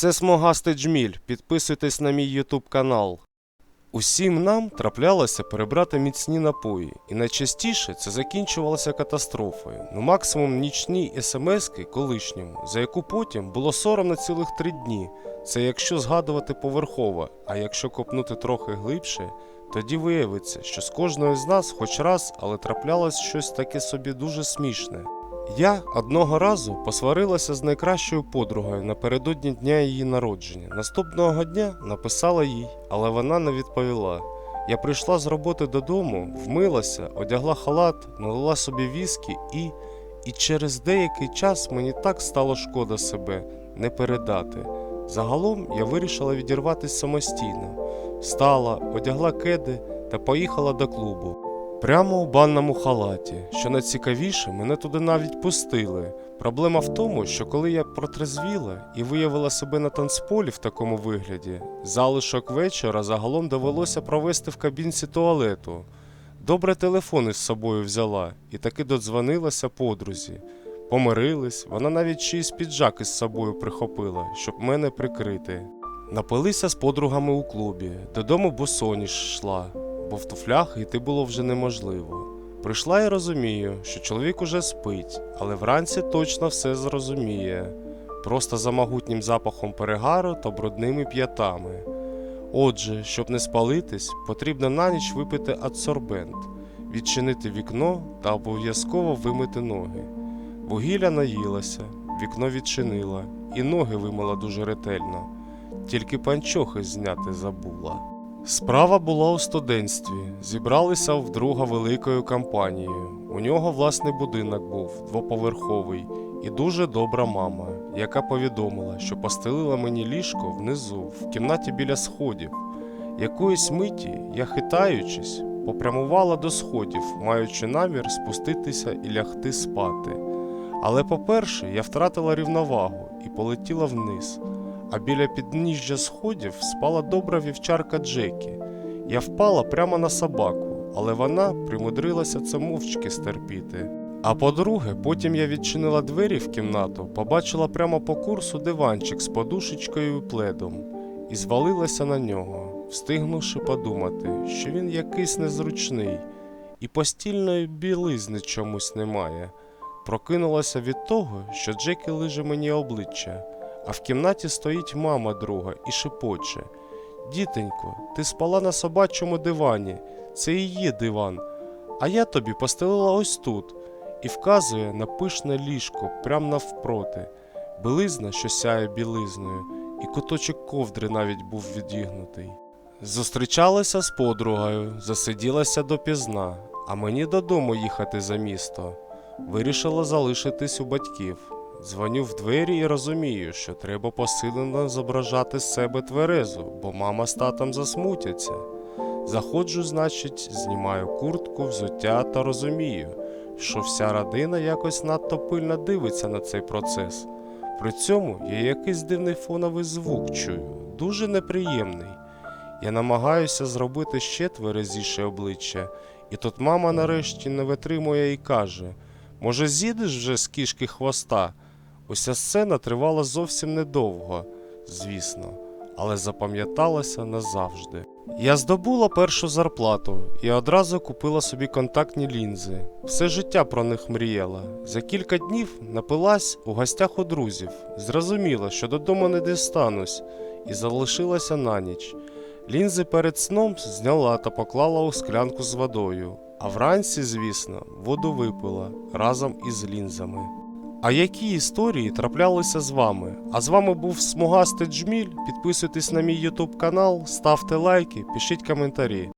Це смугастий джміль. Підписуйтесь на мій ютуб канал. Усім нам траплялося перебрати міцні напої, і найчастіше це закінчувалося катастрофою. Ну максимум нічні смски колишньому, за яку потім було соромно цілих три дні. Це якщо згадувати поверхово, а якщо копнути трохи глибше, тоді виявиться, що з кожної з нас хоч раз, але траплялось щось таке собі дуже смішне. Я одного разу посварилася з найкращою подругою напередодні дня її народження. Наступного дня написала їй, але вона не відповіла. Я прийшла з роботи додому, вмилася, одягла халат, налила собі віскі і. І через деякий час мені так стало шкода себе не передати. Загалом я вирішила відірватися самостійно. Встала, одягла кеди та поїхала до клубу. Прямо у банному халаті. Що найцікавіше, мене туди навіть пустили. Проблема в тому, що коли я протрезвіла і виявила себе на танцполі в такому вигляді, залишок вечора загалом довелося провести в кабінці туалету. Добре телефон із собою взяла і таки додзвонилася подрузі. Помирились, вона навіть чиїсь піджак із собою прихопила, щоб мене прикрити. Напилися з подругами у клубі, додому босоніж йшла, бо в туфлях йти було вже неможливо. Прийшла і розумію, що чоловік уже спить, але вранці точно все зрозуміє. Просто за могутнім запахом перегару та брудними п'ятами. Отже, щоб не спалитись, потрібно на ніч випити адсорбент, відчинити вікно та обов'язково вимити ноги. Вугілля наїлася, вікно відчинила і ноги вимила дуже ретельно, тільки панчохи зняти забула. Справа була у студентстві. Зібралися вдруга великою компанією. У нього власний будинок був двоповерховий, і дуже добра мама, яка повідомила, що постелила мені ліжко внизу, в кімнаті біля сходів. Якоїсь миті я, хитаючись, попрямувала до сходів, маючи намір спуститися і лягти спати. Але, по-перше, я втратила рівновагу і полетіла вниз а біля підніжжя сходів спала добра вівчарка Джекі. Я впала прямо на собаку, але вона примудрилася це мовчки стерпіти. А по-друге, потім я відчинила двері в кімнату, побачила прямо по курсу диванчик з подушечкою і пледом і звалилася на нього, встигнувши подумати, що він якийсь незручний, і постільної білизни чомусь немає. Прокинулася від того, що Джекі лиже мені обличчя а в кімнаті стоїть мама друга і шепоче. Дітенько, ти спала на собачому дивані, це є диван, а я тобі постелила ось тут і вказує на пишне ліжко прямо навпроти, білизна, що сяє білизною, і куточок ковдри навіть був відігнутий. Зустрічалася з подругою, засиділася допізна, а мені додому їхати за місто. Вирішила залишитись у батьків. Дзвоню в двері і розумію, що треба посилено зображати з себе тверезу, бо мама з татом засмутяться. Заходжу, значить, знімаю куртку, взуття та розумію, що вся родина якось надто пильно дивиться на цей процес. При цьому я якийсь дивний фоновий звук чую, дуже неприємний. Я намагаюся зробити ще тверезіше обличчя, і тут мама нарешті не витримує і каже: Може, з'їдеш вже з кішки хвоста? Уся сцена тривала зовсім недовго, звісно, але запам'яталася назавжди. Я здобула першу зарплату і одразу купила собі контактні лінзи. Все життя про них мріяла. За кілька днів напилась у гостях у друзів, зрозуміла, що додому не дістанусь, і залишилася на ніч. Лінзи перед сном зняла та поклала у склянку з водою, а вранці, звісно, воду випила разом із лінзами. А які історії траплялися з вами? А з вами був Смугастий Джміль. Підписуйтесь на мій ютуб канал, ставте лайки, пишіть коментарі.